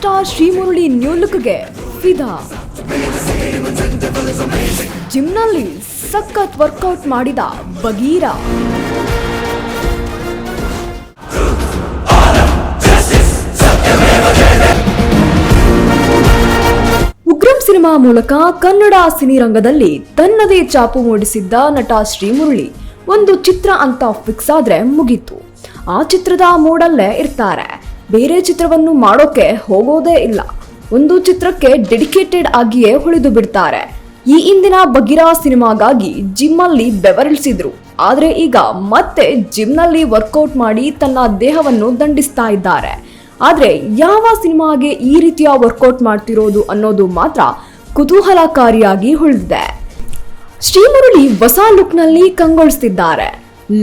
Star Srimurali new ಫಿದಾ. ಜಿಮ್ನಲ್ಲಿ ಸಖತ್ ವರ್ಕೌಟ್ ಮಾಡಿದ ಬಗೀರ ಉಗ್ರಂ ಸಿನಿಮಾ ಮೂಲಕ ಕನ್ನಡ ಸಿನಿರಂಗದಲ್ಲಿ ತನ್ನದೇ ಚಾಪು ಮೂಡಿಸಿದ್ದ ನಟ ಶ್ರೀಮುರಳಿ. ಒಂದು ಚಿತ್ರ ಅಂತ ಫಿಕ್ಸ್ ಆದ್ರೆ ಮುಗೀತು. ಆ ಚಿತ್ರದ ಮೂಡಲ್ಲೇ ಇರ್ತಾರೆ. ಬೇರೆ ಚಿತ್ರವನ್ನು ಮಾಡೋಕೆ ಹೋಗೋದೇ ಇಲ್ಲ. ಒಂದು ಚಿತ್ರಕ್ಕೆ ಡೆಡಿಕೇಟೆಡ್ ಆಗಿಯೇ ಉಳಿದು ಬಿಡ್ತಾರೆ. ಈ ಹಿಂದಿನ ಬಗಿರಾ ಸಿನಿಮಾಗಾಗಿ ಜಿಮ್ಮಲ್ಲಿ ಬೆವರಿಳಿಸಿದ್ರು. ಆದರೆ ಈಗ ಮತ್ತೆ ಜಿಮ್ನಲ್ಲಿ ವರ್ಕೌಟ್ ಮಾಡಿ ತನ್ನ ದೇಹವನ್ನು ದಂಡಿಸ್ತಾ ಇದ್ದಾರೆ. ಆದರೆ ಯಾವ ಸಿನಿಮಾಗೆ ಈ ರೀತಿಯ ವರ್ಕೌಟ್ ಮಾಡ್ತಿರೋದು ಅನ್ನೋದು ಮಾತ್ರ ಕುತೂಹಲಕಾರಿಯಾಗಿ ಉಳಿದಿದೆ. ಶ್ರೀಮುರಳಿ ಹೊಸ ಲುಕ್ನಲ್ಲಿ ಕಂಗೊಳಿಸ್ತಿದ್ದಾರೆ.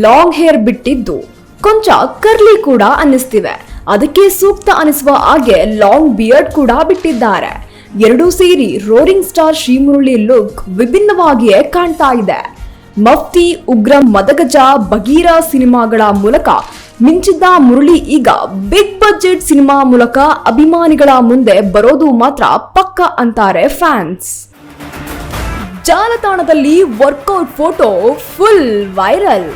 ಲಾಂಗ್ ಹೇರ್ ಬಿಟ್ಟಿದ್ದು. ಕೊಂಚ ಕರ್ಲಿ ಕೂಡ ಅನ್ನಿಸ್ತಿವೆ ಅದಕ್ಕೆ ಸೂಕ್ತ ಅನಿಸುವ ಹಾಗೆ ಲಾಂಗ್ ಬಿಯರ್ಡ್ ಕೂಡ ಬಿಟ್ಟಿದ್ದಾರೆ. ಎರಡೂ ಸೇರಿ ರೋರಿಂಗ್ ಸ್ಟಾರ್ ಶ್ರೀಮುರಳಿ ಲುಕ್ ವಿಭಿನ್ನವಾಗಿಯೇ ಕಾಣ್ತಾ ಇದೆ. ಮಫ್ತಿ, ಉಗ್ರ ಮದಗಜ ಬಗೀರ ಸಿನಿಮಾಗಳ ಮೂಲಕ ಮಿಂಚಿದ್ದ ಮುರಳಿ ಈಗ ಬಿಗ್ ಬಜೆಟ್ ಸಿನಿಮಾ ಮೂಲಕ ಅಭಿಮಾನಿಗಳ ಮುಂದೆ ಬರೋದು ಮಾತ್ರ ಪಕ್ಕ ಅಂತಾರೆ ಫ್ಯಾನ್ಸ್. ಜಾಲತಾಣದಲ್ಲಿ ವರ್ಕೌಟ್ ಫೋಟೋ ಫುಲ್ ವೈರಲ್.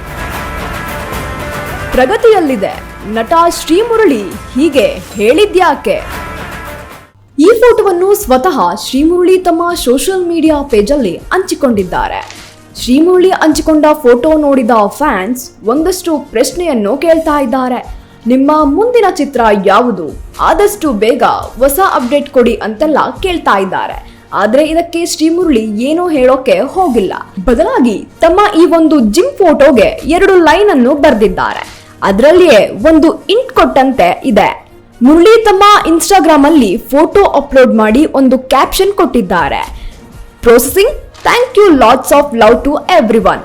ಪ್ರಗತಿಯಲ್ಲಿದೆ. ನಟ ಶ್ರೀಮುರಳಿ ಹೀಗೆ ಹೇಳಿದ್ಯಾಕೆ? ಈ ಫೋಟೋವನ್ನು ಸ್ವತಃ ಶ್ರೀಮುರಳಿ ತಮ್ಮ ಸೋಷಿಯಲ್ ಮೀಡಿಯಾ ಪೇಜಲ್ಲಿ ಹಂಚಿಕೊಂಡಿದ್ದಾರೆ. ಶ್ರೀಮುರಳಿ ಹಂಚಿಕೊಂಡ ಫೋಟೋ ನೋಡಿದ ಫ್ಯಾನ್ಸ್ ಒಂದಷ್ಟು ಪ್ರಶ್ನೆಯನ್ನು ಕೇಳ್ತಾ ಇದ್ದಾರೆ. ನಿಮ್ಮ ಮುಂದಿನ ಚಿತ್ರ ಯಾವುದು? ಆದಷ್ಟು ಬೇಗ ಹೊಸ ಅಪ್ಡೇಟ್ ಕೊಡಿ ಅಂತೆಲ್ಲ ಕೇಳ್ತಾ ಇದ್ದಾರೆ. ಆದರೆ ಇದಕ್ಕೆ ಶ್ರೀಮುರಳಿ ಏನೂ ಹೇಳೋಕೆ ಹೋಗಿಲ್ಲ. ಬದಲಾಗಿ ತಮ್ಮ ಈ ಒಂದು ಜಿಮ್ ಫೋಟೋಗೆ ಎರಡು ಲೈನ್ ಅನ್ನು ಬರೆದಿದ್ದಾರೆ. ಅದರಲ್ಲಿಯೇ ಒಂದು ಇಂಟ್ ಕೊಟ್ಟಂತೆ ಇದೆ. ಮುರಳಿ ತಮ್ಮ ಇನ್ಸ್ಟಾಗ್ರಾಮ್ ಅಲ್ಲಿ ಫೋಟೋ ಅಪ್ಲೋಡ್ ಮಾಡಿ ಒಂದು ಕ್ಯಾಪ್ಷನ್ ಕೊಟ್ಟಿದ್ದಾರೆ. Processing thank you lots of love to everyone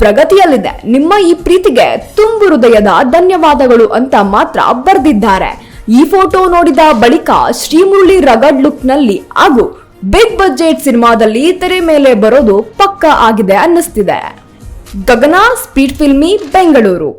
ಪ್ರಗತಿಯಲ್ಲಿದೆ. ನಿಮ್ಮ ಈ ಪ್ರೀತಿಗೆ ತುಂಬು ಹೃದಯದ ಧನ್ಯವಾದಗಳು ಅಂತ ಮಾತ್ರ ಬರೆದಿದ್ದಾರೆ. ಈ ಫೋಟೋ ನೋಡಿದ ಬಳಿಕ ಶ್ರೀಮುರಳಿ ರಗಡ್ ಲುಕ್ನಲ್ಲಿ ಹಾಗೂ ಬಿಗ್ ಬಜೆಟ್ ಸಿನಿಮಾದಲ್ಲಿ ತೆರೆ ಮೇಲೆ ಬರೋದು ಪಕ್ಕ ಆಗಿದೆ ಅನ್ನಿಸ್ತಿದೆ. ಗಗನ ಸ್ಪೀಡ್ ಫಿಲ್ಮಿ ಬೆಂಗಳೂರು